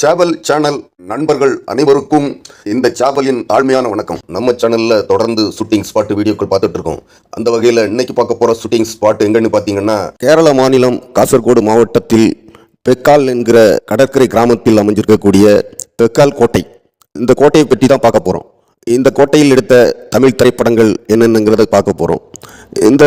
சேவல் சேனல் நண்பர்கள் அனைவருக்கும் இந்த சேவலின் தாழ்மையான வணக்கம். நம்ம சேனல்ல தொடர்ந்து ஷூட்டிங் ஸ்பாட் வீடியோக்கள் பார்த்துட்டு இருக்கோம். அந்த வகையில் இன்னைக்கு பார்க்க போற ஷூட்டிங் ஸ்பாட் எங்கன்னு பார்த்தீங்கன்னா கேரள மாநிலம் காசர்கோடு மாவட்டத்தில் பெக்கால் என்கிற கடற்கரை கிராமத்தில் அமைஞ்சிருக்கக்கூடிய பெக்கால் கோட்டை. இந்த கோட்டையை பற்றி தான் பார்க்க போறோம். இந்த கோட்டையில் எடுத்த தமிழ் திரைப்படங்கள் என்னென்னங்கிறத பார்க்க போகிறோம் இந்த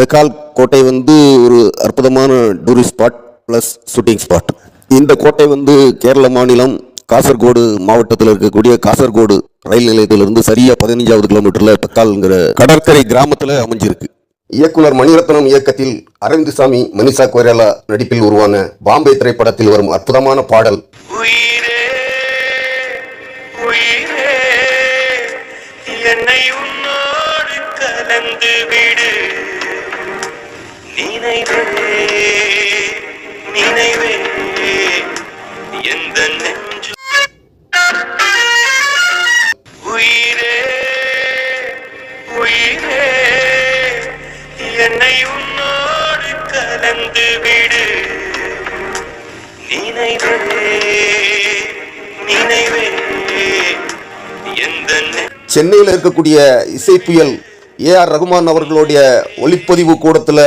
பெக்கால் கோட்டை வந்து ஒரு அற்புதமான tourist spot plus shooting spot இந்த கோட்டை வந்து கேரள மாநிலம் காசர்கோடு மாவட்டத்தில் இருக்கக்கூடிய காசர்கோடு ரயில் நிலையத்திலிருந்து சரியா பதினஞ்சாவது கிலோமீட்டர்ல பெக்கால்ங்கிற கடற்கரை கிராமத்தில் அமைஞ்சிருக்கு. இயக்குனர் மணிரத்னம் இயக்கத்தில் அரவிந்த் சாமி மனிஷா கொய்ராலா நடிப்பில் உருவான பாம்பே திரைப்படத்தில் வரும் அற்புதமான பாடல். நினைவே நினைவே. எந்த நெஞ்சு? உயிரே உயிரே என்னை உன்னோடு கலந்து விடு. நினைவே நினைவே எந்த சென்னையில் இருக்கக்கூடிய இசை புயல் ஏ ஆர் ரகுமான் அவர்களுடைய ஒளிப்பதிவு கூடத்தில்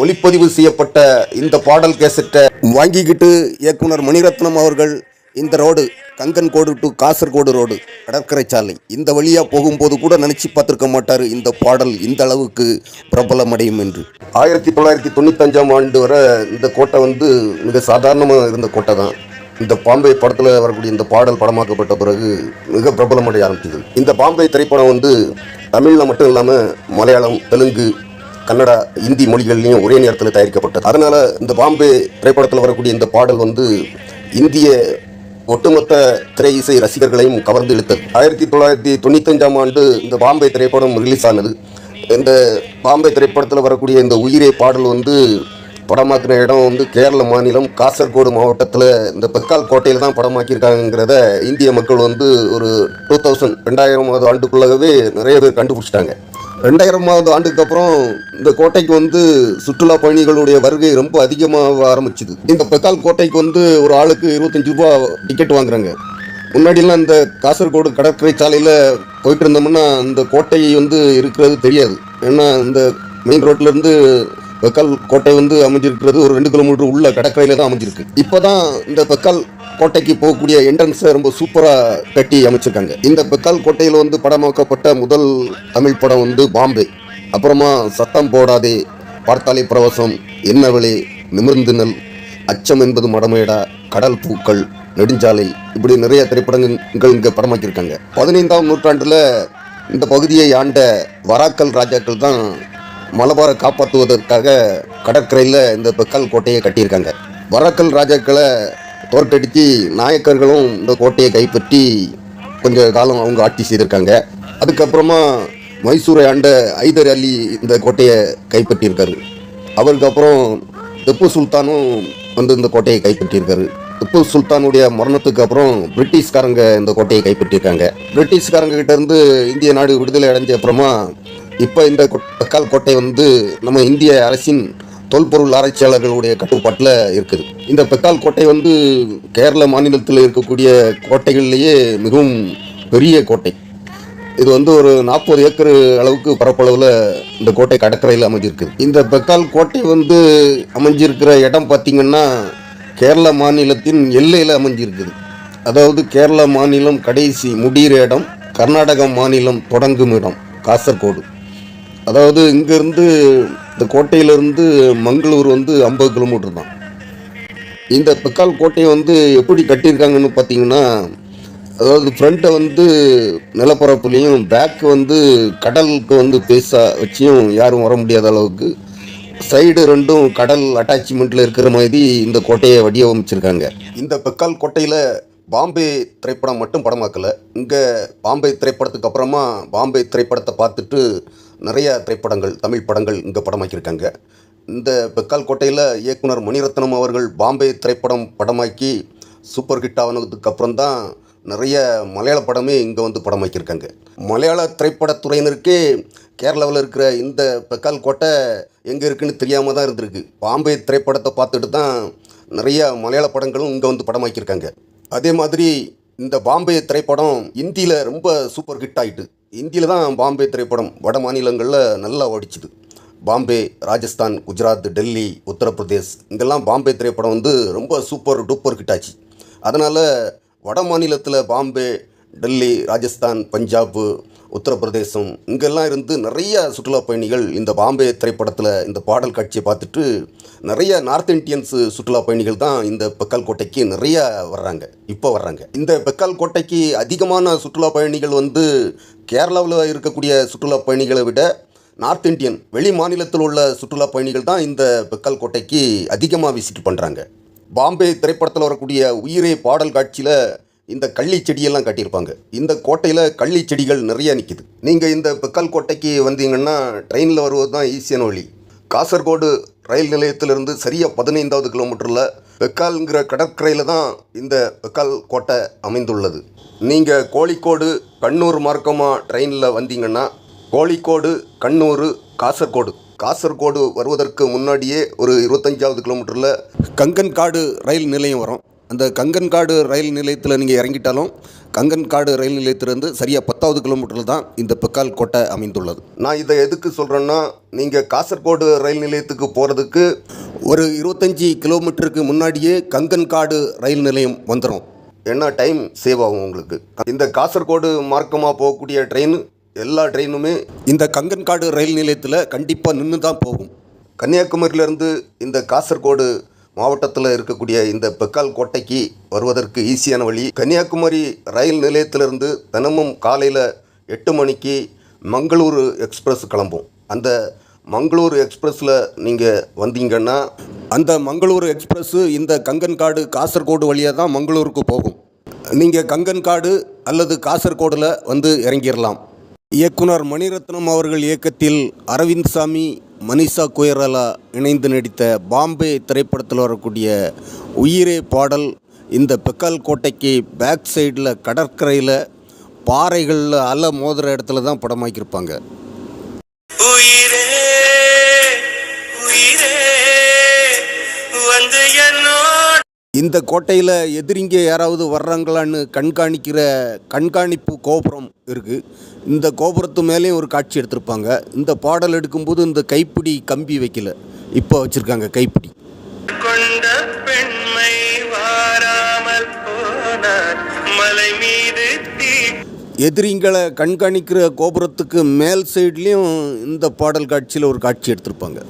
ஒளிப்பதிவு செய்யப்பட்ட இந்த பாடல் கேசட்டை வாங்கிக்கிட்டு இயக்குனர் மணிரத்னம் அவர்கள் இந்த ரோடு கங்கன் கோடு டு காசர்கோடு ரோடு கடற்கரை சாலை இந்த வழியாக போகும்போது கூட நினச்சி பார்த்துருக்க மாட்டார் இந்த பாடல் இந்த அளவுக்கு பிரபலமடையும் என்று. ஆயிரத்தி தொள்ளாயிரத்தி தொண்ணூத்தஞ்சாம் ஆண்டு வரை இந்த கோட்டை வந்து மிக சாதாரணமாக இருந்த கோட்டை தான். இந்த பாம்பே படத்தில் வரக்கூடிய இந்த பாடல் படமாக்கப்பட்ட பிறகு மிக பிரபலமடைய ஆரம்பிச்சது. இந்த பாம்பே திரைப்படம் வந்து தமிழில் மட்டும் இல்லாமல் மலையாளம் தெலுங்கு கன்னடா இந்தி மொழிகள்லையும் ஒரே நேரத்தில் தயாரிக்கப்பட்டது. அதனால் இந்த பாம்பே திரைப்படத்தில் வரக்கூடிய இந்த பாடல் வந்து இந்திய ஒட்டுமொத்த திரை இசை ரசிகர்களையும் கவர்ந்து இழுத்தது. ஆயிரத்தி தொள்ளாயிரத்தி தொண்ணூத்தஞ்சாம் ஆண்டு இந்த பாம்பே திரைப்படம் ரிலீஸ் ஆனது. இந்த பாம்பே திரைப்படத்தில் வரக்கூடிய இந்த உயிரே பாடல் வந்து படமாக்கின இடம் வந்து கேரள மாநிலம் காசர்கோடு மாவட்டத்தில் இந்த பெக்கால் கோட்டையில் தான் படமாக்கியிருக்காங்கிறத இந்திய மக்கள் வந்து ஒரு டூ தௌசண்ட் ரெண்டாயிரம் ஆண்டுக்குள்ளாகவே நிறைய பேர் கண்டுபிடிச்சிட்டாங்க. ரெண்டாயிரமாவது ஆண்டுக்கு அப்புறம் இந்த கோட்டைக்கு வந்து சுற்றுலா பயணிகளுடைய வருகை ரொம்ப அதிகமாக ஆரம்பிச்சுது. இந்த பெக்கால் கோட்டைக்கு வந்து ஒரு ஆளுக்கு இருபத்தஞ்சு ரூபா டிக்கெட் வாங்குறாங்க. முன்னாடிலாம் இந்த காசர்கோடு கடற்கரை சாலையில் போயிட்டு இருந்தோம்னா இந்த கோட்டை வந்து இருக்கிறது தெரியாது. ஏன்னா இந்த மெயின் ரோட்லேருந்து பெக்கால் கோட்டை வந்து அமைஞ்சிருக்கிறது. ஒரு ரெண்டு கிலோமீட்டர் உள்ள கடற்கரையில் தான் அமைஞ்சிருக்கு. இப்போ தான் இந்த பெக்கால் கோட்டைக்கு போகக்கூடிய என்ட்ரன்ஸை ரொம்ப சூப்பராக கட்டி அமைச்சிருக்காங்க. இந்த பெக்கால் கோட்டையில் வந்து படமாக்கப்பட்ட முதல் தமிழ் படம் வந்து பாம்பே. அப்புறமா சத்தம் போடாதே பார்த்தாலே பிரவசம் என்னவளே நிமிர்ந்து நெல் அச்சம் என்பது மடமேடா கடல் பூக்கள் நெடுஞ்சாலை இப்படி நிறைய திரைப்படங்கள் இங்கே படமாக்கியிருக்காங்க. பதினைந்தாம் நூற்றாண்டில் இந்த பகுதியை ஆண்ட வராக்கல் ராஜாக்கள் தான் மலபாரை காப்பாற்றுவதற்காக கடற்கரையில் இந்த பெக்கால் கோட்டையை கட்டியிருக்காங்க. வரக்கல் ராஜாக்களை தோற்கடித்து நாயக்கர்களும் இந்த கோட்டையை கைப்பற்றி கொஞ்ச காலம் அவங்க ஆட்சி செய்திருக்காங்க. அதுக்கப்புறமா மைசூரை ஆண்ட ஐதர் அலி இந்த கோட்டையை கைப்பற்றியிருக்காரு. அவருக்கு அப்புறம் திப்பு சுல்தானும் வந்து இந்த கோட்டையை கைப்பற்றியிருக்காரு. திப்பு சுல்தானுடைய மரணத்துக்கு அப்புறம் பிரிட்டிஷ்காரங்க இந்த கோட்டையை கைப்பற்றியிருக்காங்க. பிரிட்டிஷ்காரங்க கிட்டேருந்து இந்திய நாடு விடுதலை அடைஞ்ச அப்புறமா இப்போ இந்த கொ- பெக்கால் கோட்டை வந்து நம்ம இந்திய அரசின் தொல்பொருள் ஆராய்ச்சியாளர்களுடைய கட்டுப்பாட்டில் இருக்குது. இந்த பெக்கால் கோட்டை வந்து கேரள மாநிலத்தில் இருக்கக்கூடிய கோட்டைகள்லேயே மிகவும் பெரிய கோட்டை. இது வந்து ஒரு நாற்பது ஏக்கர் அளவுக்கு பரப்பளவில் இந்த கோட்டை கடற்கரையில் அமைஞ்சிருக்கு. இந்த பெக்கால் கோட்டை வந்து அமைஞ்சிருக்கிற இடம் பார்த்திங்கன்னா கேரள மாநிலத்தின் எல்லையில் அமைஞ்சிருக்குது. அதாவது கேரள மாநிலம் கடைசி முடிகிற இடம் கர்நாடக மாநிலம் தொடங்கும் இடம் காசர்கோடு. அதாவது இங்கேருந்து இந்த கோட்டையிலேருந்து மங்களூர் வந்து ஐம்பது கிலோமீட்டர் தான். இந்த பெக்கால் கோட்டையை வந்து எப்படி கட்டியிருக்காங்கன்னு பார்த்தீங்கன்னா அதாவது ஃப்ரண்ட்டை வந்து நிலப்பரப்புலேயும் பேக் வந்து கடலுக்கு வந்து பேஸாக வச்சியும் யாரும் வர முடியாத அளவுக்கு சைடு ரெண்டும் கடல் அட்டாச்மெண்ட்டில் இருக்கிற மாதிரி இந்த கோட்டையை வடிவமைச்சிருக்காங்க. இந்த பெக்கால் கோட்டையில் பாம்பே திரைப்படம் மட்டும் படமாக்கலை. இங்கே பாம்பே திரைப்படத்துக்கு அப்புறமா பாம்பே திரைப்படத்தை பார்த்துட்டு நிறைய திரைப்படங்கள் தமிழ் படங்கள் இங்கே படமாக்கியிருக்காங்க. இந்த பெக்கால் கோட்டையில் இயக்குனர் மணிரத்னம் அவர்கள் பாம்பே திரைப்படம் படமாக்கி சூப்பர் ஹிட் ஆனதுக்கு அப்புறம் தான் நிறைய மலையாள படமே இங்கே வந்து படமாக்கியிருக்காங்க. மலையாள திரைப்படத்துறையினருக்கே கேரளாவில் இருக்கிற இந்த பெக்கால் கோட்டை எங்கே இருக்குன்னு தெரியாமல் தான் இருந்திருக்கு. பாம்பே திரைப்படத்தை பார்த்துட்டு தான் நிறைய மலையாள படங்களும் இங்கே வந்து படமாக்கியிருக்காங்க. அதே மாதிரி இந்த பாம்பே திரைப்படம் இந்தியில் ரொம்ப சூப்பர் ஹிட் ஆயிட்டு இந்தியில் தான் பாம்பே திரைப்படம் வட மாநிலங்களில் நல்லா ஓடிச்சுது. பாம்பே ராஜஸ்தான் குஜராத் டெல்லி உத்தரப்பிரதேஷ் இங்கெல்லாம் பாம்பே திரைப்படம் வந்து ரொம்ப சூப்பர் டூப்பர் ஹிட் ஆச்சு. அதனால் வட மாநிலத்தில் பாம்பே டெல்லி ராஜஸ்தான் பஞ்சாப் உத்தரப்பிரதேசம் இங்கெல்லாம் இருந்து நிறைய சுற்றுலா பயணிகள் இந்த பாம்பே திரைப்படத்தில் இந்த பாடல் காட்சியை பார்த்துட்டு நிறைய நார்த் இந்தியன்ஸ் சுற்றுலா பயணிகள் தான் இந்த பெக்கால் கோட்டைக்கு நிறைய வர்றாங்க. இப்போ வர்றாங்க. இந்த பெக்கால் கோட்டைக்கு அதிகமான சுற்றுலா பயணிகள் வந்து கேரளாவில் இருக்கக்கூடிய சுற்றுலா பயணிகளை விட நார்த் இந்தியன் வெளி மாநிலத்தில் உள்ள சுற்றுலா பயணிகள் தான் இந்த பெக்கால் கோட்டைக்கு அதிகமாக விசிட் பண்ணுறாங்க பாம்பே திரைப்படத்தில் வரக்கூடிய உயிரே பாடல் காட்சியில் இந்த கள்ளி செடியெல்லாம் காட்டியிருப்பாங்க. இந்த கோட்டையில் கள்ளி செடிகள் நிறைய நிற்கிது நீங்கள் இந்த பெக்கால் கோட்டைக்கு வந்தீங்கன்னா ட்ரெயினில் வருவது தான் ஈஸியான வழி. காசர்கோடு ரயில் நிலையத்திலிருந்து சரியாக பதினைந்தாவது கிலோமீட்டரில் பெக்கால்ங்கிற கடற்கரையில் தான் இந்த பெக்கால் கோட்டை அமைந்துள்ளது. நீங்கள் கோழிக்கோடு கண்ணூர் மார்க்கமாக ட்ரெயினில் வந்தீங்கன்னா கோழிக்கோடு கண்ணூர் காசர்கோடு. காசர்கோடு வருவதற்கு முன்னாடியே ஒரு இருபத்தஞ்சாவது கிலோமீட்டரில் கங்கன்காடு ரயில் நிலையம் வரும். அந்த கங்கன்காடு ரயில் நிலையத்தில் நீங்கள் இறங்கிட்டாலும் கங்கன்காடு ரயில் நிலையத்திலிருந்து சரியாக பத்தாவது கிலோமீட்டரில் தான் இந்த பெக்கால் கோட்டை அமைந்துள்ளது. நான் இதை எதுக்கு சொல்கிறேன்னா நீங்கள் காசர்கோடு ரயில் நிலையத்துக்கு போகிறதுக்கு ஒரு இருபத்தஞ்சி கிலோமீட்டருக்கு முன்னாடியே கங்கன்காடு ரயில் நிலையம் வந்துடும் ஏன்னா டைம் சேவ் ஆகும் உங்களுக்கு? இந்த காசர்கோடு மார்க்கமாக போகக்கூடிய ட்ரெயின் எல்லா ட்ரெயினுமே இந்த கங்கன்காடு ரயில் நிலையத்தில் கண்டிப்பாக நின்று தான் போகும். கன்னியாகுமரியிலேருந்து இந்த காசர்கோடு மாவட்டத்தில் இருக்கக்கூடிய இந்த பெக்கால் கோட்டைக்கு வருவதற்கு ஈஸியான வழி கன்னியாகுமரி ரயில் நிலையத்திலிருந்து தினமும் காலையில் எட்டு மணிக்கு மங்களூரு எக்ஸ்பிரஸ் கிளம்பும். அந்த மங்களூர் எக்ஸ்பிரஸில் நீங்கள் வந்தீங்கன்னா அந்த மங்களூர் எக்ஸ்பிரஸ்ஸு இந்த கங்கன்காடு காசர்கோடு வழியாக தான் மங்களூருக்கு போகும். நீங்கள் கங்கன்காடு அல்லது காசர்கோடில் வந்து இறங்கிடலாம் இயக்குனர் மணிரத்னம் அவர்கள் இயக்கத்தில் அரவிந்த் சாமி மனிஷா கொய்ராலா இணைந்து நடித்த பாம்பே திரைப்படத்தில் வரக்கூடிய உயிரே பாடல் இந்த பெக்கால் கோட்டைக்கு பேக் சைடில் கடற்கரையில் பாறைகளில் அலை மோதுகிற இடத்துல தான் படமாக்கியிருப்பாங்க. இந்த கோட்டையில் எதிரிங்க யாராவது வர்றாங்களான்னு கண்காணிக்கிற கண்காணிப்பு கோபுரம் இருக்குது இந்த கோபுரத்து மேலேயும் ஒரு காட்சி எடுத்திருப்பாங்க. இந்த பாடல் எடுக்கும்போது இந்த கைப்பிடி கம்பி வைக்கல. இப்போ வச்சுருக்காங்க கைப்பிடி. கொண்ட பெண்மை வாராமல் போனார். மலை மீது தீ எதிரிங்களை கண்காணிக்கிற கோபுரத்துக்கு மேல் சைட்லேயும் இந்த பாடல் காட்சியில் ஒரு காட்சி எடுத்திருப்பாங்க.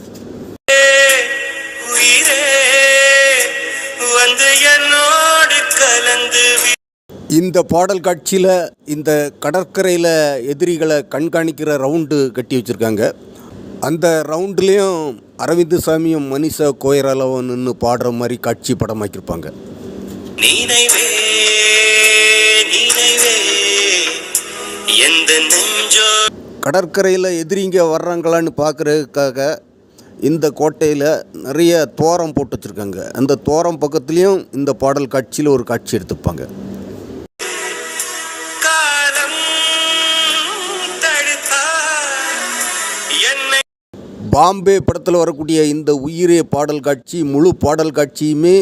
இந்த பாடல் காட்சியில் இந்த கடற்கரையில் எதிரிகளை கண்காணிக்கிற ரவுண்டு கட்டி வச்சுருக்காங்க. அந்த ரவுண்டுலேயும் அரவிந்த் சாமியும் மனிஷா கோயராலவும் நின்று பாடுற மாதிரி காட்சி படமாக்கியிருப்பாங்க. கடற்கரையில் எதிரிங்க வர்றாங்களான்னு பார்க்குறதுக்காக இந்த கோட்டையில் நிறைய தோரம் போட்டு வச்சுருக்காங்க. அந்த தோரம் பக்கத்துலேயும் இந்த பாடல் காட்சியில் ஒரு காட்சி எடுத்துப்பாங்க பாம்பே படத்தில் வரக்கூடிய இந்த உயிரே பாடல் காட்சி முழு பாடல் காட்சியுமே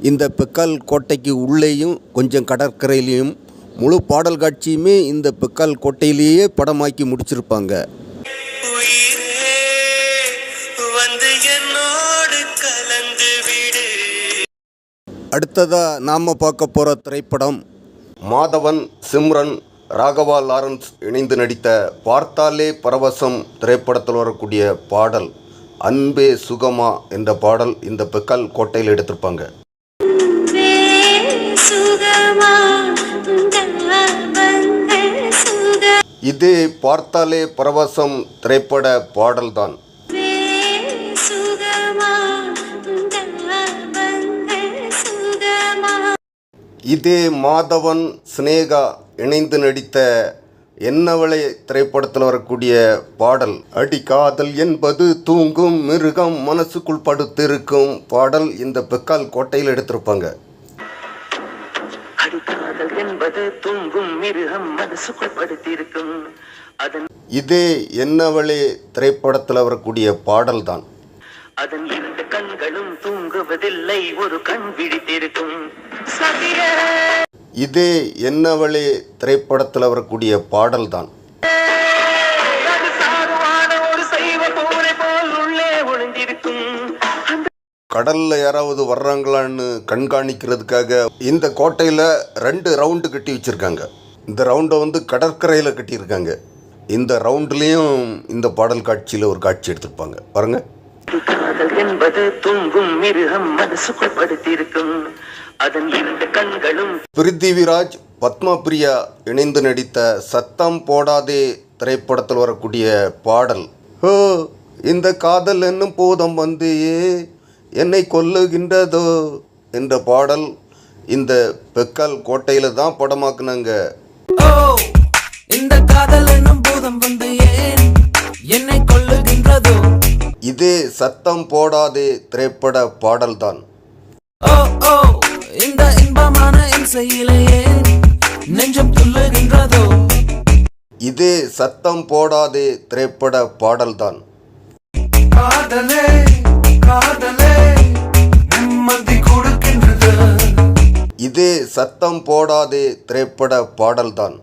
இந்த பெக்கால் கோட்டைக்கு உள்ளேயும் கொஞ்சம் கடற்கரையிலையும் முழு பாடல் காட்சியுமே இந்த பெக்கால் கோட்டையிலேயே படமாக்கி முடிச்சிருப்பாங்க. அடுத்ததாக நாம் பார்க்க போகிற திரைப்படம் மாதவன் சிம்ரன் ராகவா லாரன்ஸ் இணைந்து நடித்த பார்த்தாலே பரவசம் திரைப்படத்தில் வரக்கூடிய பாடல் அன்பே சுகமா என்ற பாடல் இந்த பெக்கால் கோட்டையில் எடுத்திருப்பாங்க. இது பார்த்தாலே பரவசம் திரைப்பட பாடல்தான். இது இதே மாதவன் சினேகா இணைந்து நடித்த என்னவளை திரைப்படத்தில் வரக்கூடிய பாடல் அடி காதல் என்பது தூங்கும் மிருகம் மனசுக்குள் படுத்திருக்கும் பாடல் இந்த பெக்கால் கோட்டையில் எடுத்திருப்பாங்க. அடிக்காதல் என்பது தூங்கும் மிருகம் மனசுக்குள் படுத்திருக்கும். அதன் இதே என்னவளே திரைப்படத்தில் வரக்கூடிய பாடல் தான் அதன் இரண்டு கண்களும் தூங்குவதில்லை ஒரு கண் விழித்திருக்கும். இதே என்னவளே திரைப்படத்தில் வரக்கூடிய பாடல் தான் கடல்ல யாராவது வர்றாங்களான்னு கண்காணிக்கிறதுக்காக இந்த கோட்டையில் ரெண்டு ரவுண்டு கட்டி வச்சிருக்காங்க. இந்த ரவுண்டை வந்து கடற்கரையில் கட்டியிருக்காங்க. இந்த ரவுண்ட்லேயும் இந்த பாடல் காட்சியில் ஒரு காட்சி எடுத்திருப்பாங்க. பாருங்க. காதல் என்பது தூங்கும் மிருகம் மனசுக்குள் படுத்திருக்கும் அதன் இரண்டு கண்களும் பிருத்திவிராஜ் பத்மா பிரியா இணைந்து நடித்த சத்தம் போடாதே திரைப்படத்தில் வரக்கூடிய பாடல். ஹோ இந்த காதல் என்னும் போதம் வந்து என்னை கொல்லுகின்றதோ என்ற பாடல் இந்த பெக்கால் கோட்டையில் தான் படமாக்குனாங்க. ஓ இந்த காதல் என்னும் பூதம் வந்து ஏன் என்னை கொல்லுகின்றதோ இதே சத்தம் போடாதே திரைப்பட பாடல்தான். இந்த இன்பமான இசையிலே ஏன் நெஞ்சம் துள்ளுகின்றதோ? இதே சத்தம் போடாதே திரைப்பட பாடல்தான். காதலே காதலே நிம்மதி கொடுக்கின்றது. இதே சத்தம் போடாதே திரைப்பட பாடல்தான்.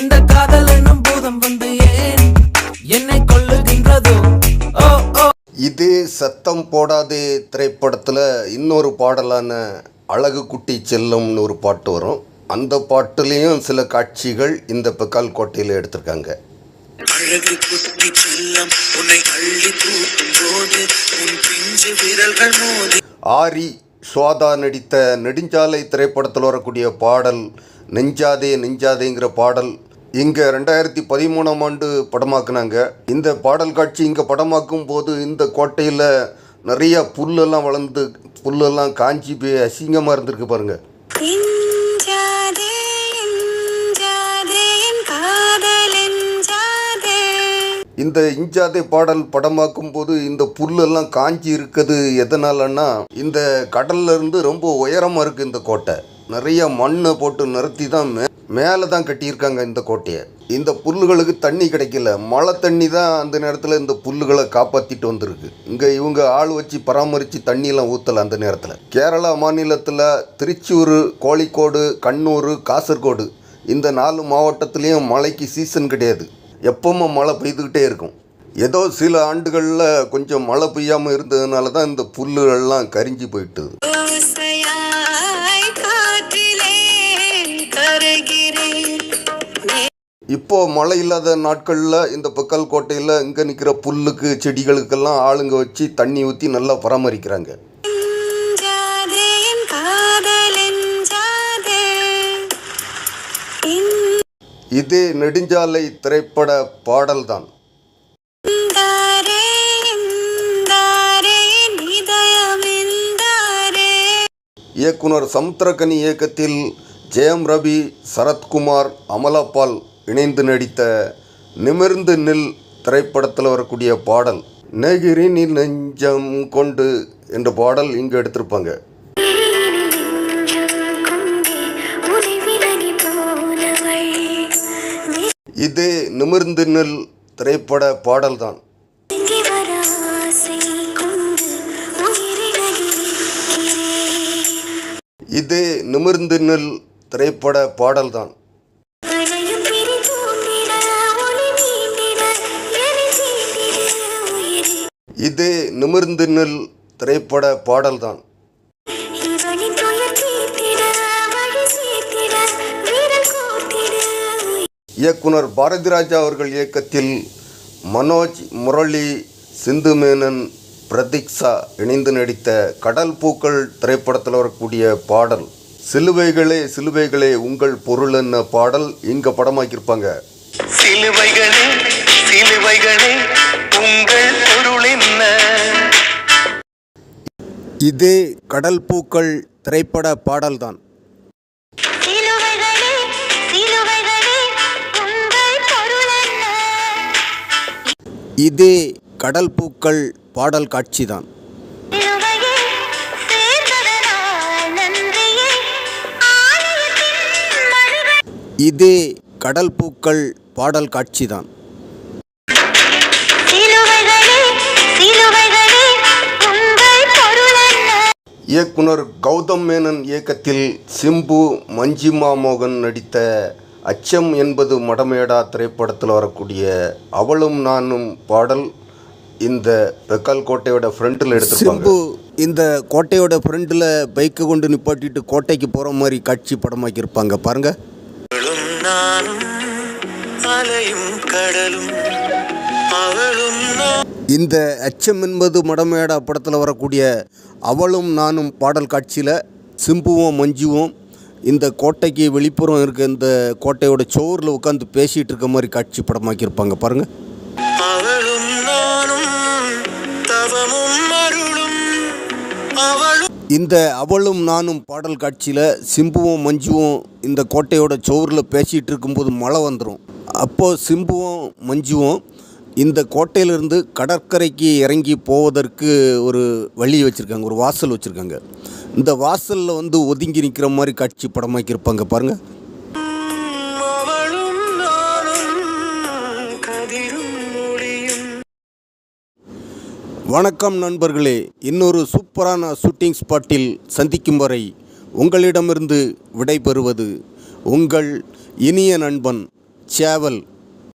இந்த காதல் இதே சத்தம் போடாதே திரைப்படத்தில் இன்னொரு பாடலான அழகு குட்டி செல்லம்னு ஒரு பாட்டு வரும். அந்த பாட்டுலேயும் சில காட்சிகள் இந்த பெக்கால் கோட்டையில் எடுத்திருக்காங்க. அழகு குட்டி செல்லம் உன்னை அள்ளி தூக்கும் போது உன் பிஞ்சு விரல்கள் மோதி ஆரி ஸ்வாதா நடித்த நெடுஞ்சாலை திரைப்படத்தில் வரக்கூடிய பாடல் நெஞ்சாதே நெஞ்சாதேங்கிற பாடல் இங்கே ரெண்டாயிரத்தி பதிமூணாம் ஆண்டு படமாக்குனாங்க. இந்த பாடல் காட்சி இங்கே படமாக்கும் போது இந்த கோட்டையில் நிறைய புல்லெல்லாம் வளர்ந்து புல்லெல்லாம் காஞ்சி போய் அசிங்கமாக இருந்திருக்கு பாருங்க. இந்த இஞ்சாதே பாடல் படமாக்கும் போது இந்த புல்லெல்லாம் காஞ்சி இருக்குது எதனாலன்னா இந்த கடல்ல இருந்து ரொம்ப உயரமாக இருக்குது இந்த கோட்டை. நிறைய மண்ணை போட்டு நிறுத்தி தான் மே மேலே தான் கட்டியிருக்காங்க இந்த கோட்டையை. இந்த புல்லுகளுக்கு தண்ணி கிடைக்கல. மழை தண்ணி தான் அந்த நேரத்தில் இந்த புல்லுகளை காப்பாற்றிட்டு வந்திருக்கு. இங்கே இவங்க ஆள் வச்சு பராமரித்து தண்ணியெல்லாம் ஊற்றலை அந்த நேரத்தில். கேரளா மாநிலத்தில் திருச்சூர் கோழிக்கோடு கண்ணூர் காசர்கோடு இந்த நாலு மாவட்டத்துலேயும் மழைக்கு சீசன் கிடையாது. எப்பவுமே மழை பெய்துக்கிட்டே இருக்கும். ஏதோ சில ஆண்டுகளில் கொஞ்சம் மழை பெய்யாமல் இருந்ததுனால தான் இந்த புல்லுகள்லாம் கரிஞ்சு போயிட்டுது. இப்போ மழை இல்லாத நாட்களில் இந்த பெக்கல் கோட்டையில் இங்கே நிற்கிற புல்லுக்கு செடிகளுக்கெல்லாம் ஆளுங்க வச்சு தண்ணி ஊற்றி நல்லா பராமரிக்கிறாங்க. இதே நெடுஞ்சாலை திரைப்பட பாடல்தான். இயக்குனர் சமுத்திரகனி இயக்கத்தில் ஜெயம் ரவி சரத்குமார் அமலாபால் இணைந்து நடித்த நிமிர்ந்து நில் திரைப்படத்தில் வரக்கூடிய பாடல் நெகிரினில் நெஞ்சம் கொண்டு என்ற பாடல் இங்கே எடுத்திருப்பாங்க. இதே நிமிர்ந்து நில் திரைப்பட பாடல்தான். இதே நிமிர்ந்து நில் திரைப்பட பாடல்தான். இதே நிமிர்ந்து நில் திரைப்பட பாடல்தான். இயக்குனர் பாரதிராஜா அவர்கள் இயக்கத்தில் மனோஜ் முரளி சிந்து மேனன் பிரதீக்ஷா இணைந்து நடித்த கடல் பூக்கள் திரைப்படத்தில் வரக்கூடிய பாடல். சிலுவைகளே சிலுவைகளே உங்கள் பொருள் என்ன பாடல்? இங்கே படமாக்கியிருப்பாங்க. சிலுவைகளே சிலுவைகளே உங்கள் பொருள் என்ன இதே கடல் பூக்கள் திரைப்பட பாடல்தான். இதே கடல் பூக்கள் பாடல் காட்சிதான். இதே கடல் பூக்கள் பாடல் காட்சிதான். இயக்குனர் கௌதம் மேனன் இயக்கத்தில் சிம்பு மஞ்சிமா மோகன் நடித்த அச்சம் என்பது மடமேடா திரைப்படத்தில் வரக்கூடிய அவளும் நானும் பாடல் இந்த பெக்கால் கோட்டையோட ஃப்ரண்ட்டில் எடுத்திருப்பாங்க. சிம்பு இந்த கோட்டையோட ஃப்ரண்ட்டில் பைக்கை கொண்டு நிப்பாட்டிட்டு கோட்டைக்கு போகிற மாதிரி காட்சி படமாக்கியிருப்பாங்க. பாருங்க. அவளும் நானும் அலையும் கடலும் அவளும் இந்த அச்சம் என்பது மடமேடா படத்தில் வரக்கூடிய அவளும் நானும் பாடல் காட்சியில் சிம்புவும் மஞ்சுவும். இந்த கோட்டைக்கு வெளிப்புறம் இருக்க இந்த கோட்டையோட சோறில் உட்காந்து பேசிகிட்டு இருக்க மாதிரி காட்சி படமாக்கியிருப்பாங்க. பாருங்கள் இந்த அவளும் நானும் பாடல் காட்சியில் சிம்புவும் மஞ்சுவும் இந்த கோட்டையோட சோறில் பேசிகிட்டு இருக்கும்போது மழை வந்துடும் அப்போது சிம்புவும் மஞ்சுவும். இந்த கோட்டையிலிருந்து கடற்கரைக்கு இறங்கி போவதற்கு ஒரு வழி வச்சுருக்காங்க ஒரு வாசல் வச்சுருக்காங்க. இந்த வாசலில் வந்து ஒதுங்கி நிற்கிற மாதிரி காட்சி பாருங்கள் நானும் கதிரும் மொழியும் வணக்கம் நண்பர்களே. இன்னொரு சூப்பரான ஷூட்டிங் ஸ்பாட்டில் சந்திக்கும் வரை உங்களிடமிருந்து விடைபெறுவது உங்கள் இனிய நண்பன் சேவல்